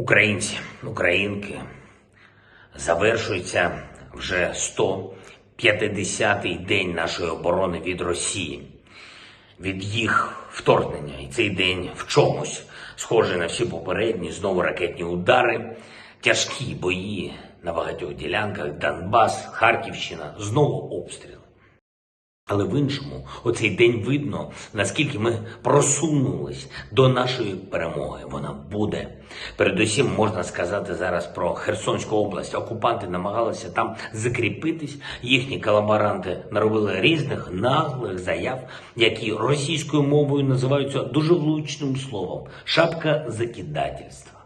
Українці, українки, завершується вже 150-й день нашої оборони від Росії, від їх вторгнення. І цей день в чомусь схожий на всі попередні, знову ракетні удари, тяжкі бої на багатьох ділянках, Донбас, Харківщина, знову обстріли. Але в іншому, оцей день видно, наскільки ми просунулись до нашої перемоги. Вона буде. Передусім можна сказати зараз про Херсонську область. Окупанти намагалися там закріпитись. Їхні колаборанти наробили різних наглих заяв, які російською мовою називаються дуже влучним словом шапка закидательства.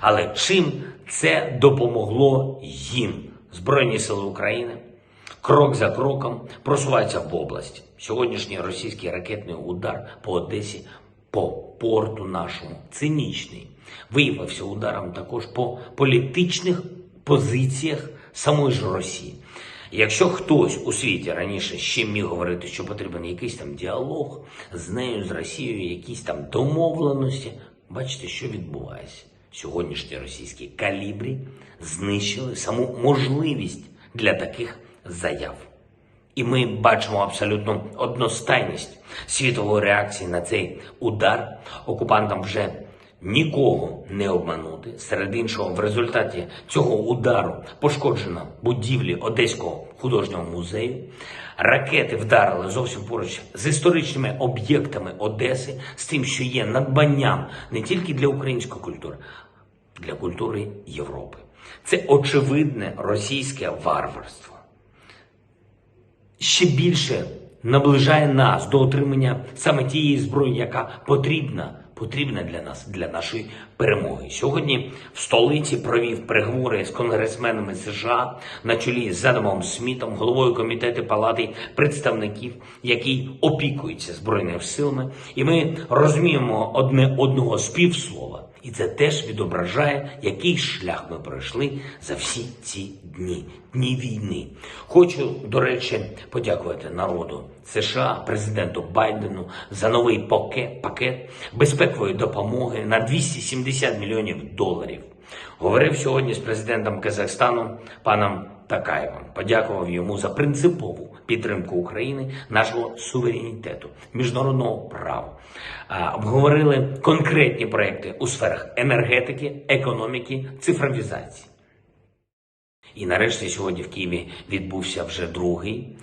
Але чим це допомогло їм? Збройні сили України крок за кроком просуваються в область. Сьогоднішній російський ракетний удар по Одесі, по порту нашому, цинічний, виявився ударом також по політичних позиціях самої ж Росії. Якщо хтось у світі раніше ще міг говорити, що потрібен якийсь там діалог з нею, з Росією, якісь там домовленості, бачите, що відбувається. Сьогоднішні російські калібрі знищили саму можливість для таких заяв. І ми бачимо абсолютну одностайність світової реакції на цей удар. Окупантам вже нікого не обманути. Серед іншого, в результаті цього удару пошкоджено будівлі Одеського художнього музею. Ракети вдарили зовсім поруч з історичними об'єктами Одеси, з тим, що є надбанням не тільки для української культури, для культури Європи. Це очевидне російське варварство ще більше наближає нас до отримання саме тієї зброї, яка потрібна, потрібна для нас, для нашої перемоги. Сьогодні в столиці провів переговори з конгресменами США на чолі з Адамом Смітом, головою комітету Палати представників, який опікується збройними силами, і ми розуміємо одне одного з півслова. І це теж відображає, який шлях ми пройшли за всі ці дні, дні війни. Хочу, до речі, подякувати народу США, президенту Байдену за новий пакет, безпекової допомоги на 270 мільйонів доларів. Говорив сьогодні з президентом Казахстану паном Такаєвим. Подякував йому за принципову підтримку України, нашого суверенітету, міжнародного права. Обговорили конкретні проекти у сферах енергетики, економіки, цифровізації. І нарешті сьогодні в Києві відбувся вже другий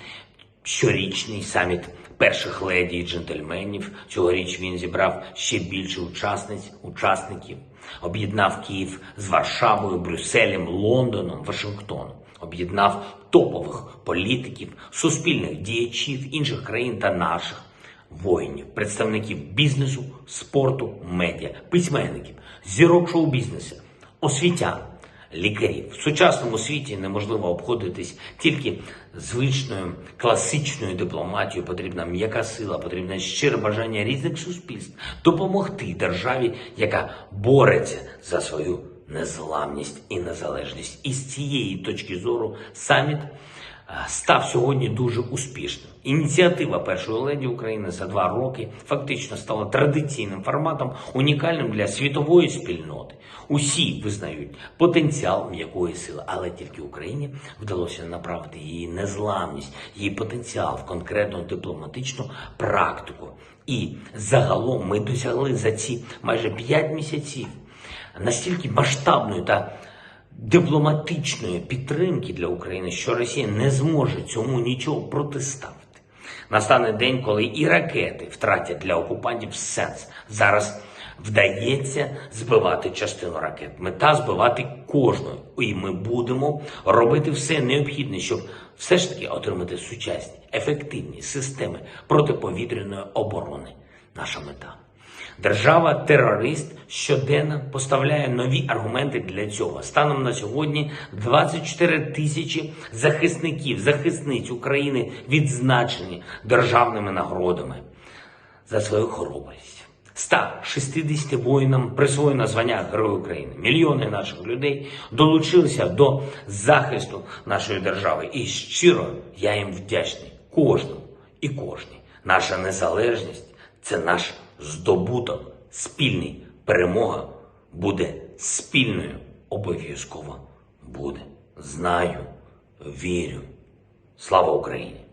щорічний саміт перших леді і джентльменів. Цьогоріч він зібрав ще більше учасниць, учасників, об'єднав Київ з Варшавою, Брюсселем, Лондоном, Вашингтоном. Об'єднав топових політиків, суспільних діячів інших країн та наших воїнів, представників бізнесу, спорту, медіа, письменників, зірок шоу-бізнесу, освітян, лікарів. В сучасному світі неможливо обходитись тільки звичною класичною дипломатією. Потрібна м'яка сила, потрібне щире бажання різних суспільств допомогти державі, яка бореться за свою незламність і незалежність. І з цієї точки зору саміт став сьогодні дуже успішним. Ініціатива першої леді України за два роки фактично стала традиційним форматом, унікальним для світової спільноти. Усі визнають потенціал м'якої сили, але тільки Україні вдалося направити її незламність, її потенціал в конкретну дипломатичну практику. І загалом ми досягли за ці майже п'ять місяців настільки масштабної та дипломатичної підтримки для України, що Росія не зможе цьому нічого протиставити. Настане день, коли і ракети втратять для окупантів сенс. Зараз вдається збивати частину ракет. Мета збивати кожну. І ми будемо робити все необхідне, щоб все ж таки отримати сучасні, ефективні системи протиповітряної оборони. Наша мета. Держава-терорист щоденно поставляє нові аргументи для цього. Станом на сьогодні 24 тисячі захисників, захисниць України відзначені державними нагородами за свою хоробрість. 160 воїнам присвоєно звання Герой України. Мільйони наших людей долучилися до захисту нашої держави. І щиро я їм вдячний кожному і кожній. Наша незалежність це наш здобуток, спільний перемога буде спільною. Обов'язково буде. Знаю, вірю. Слава Україні!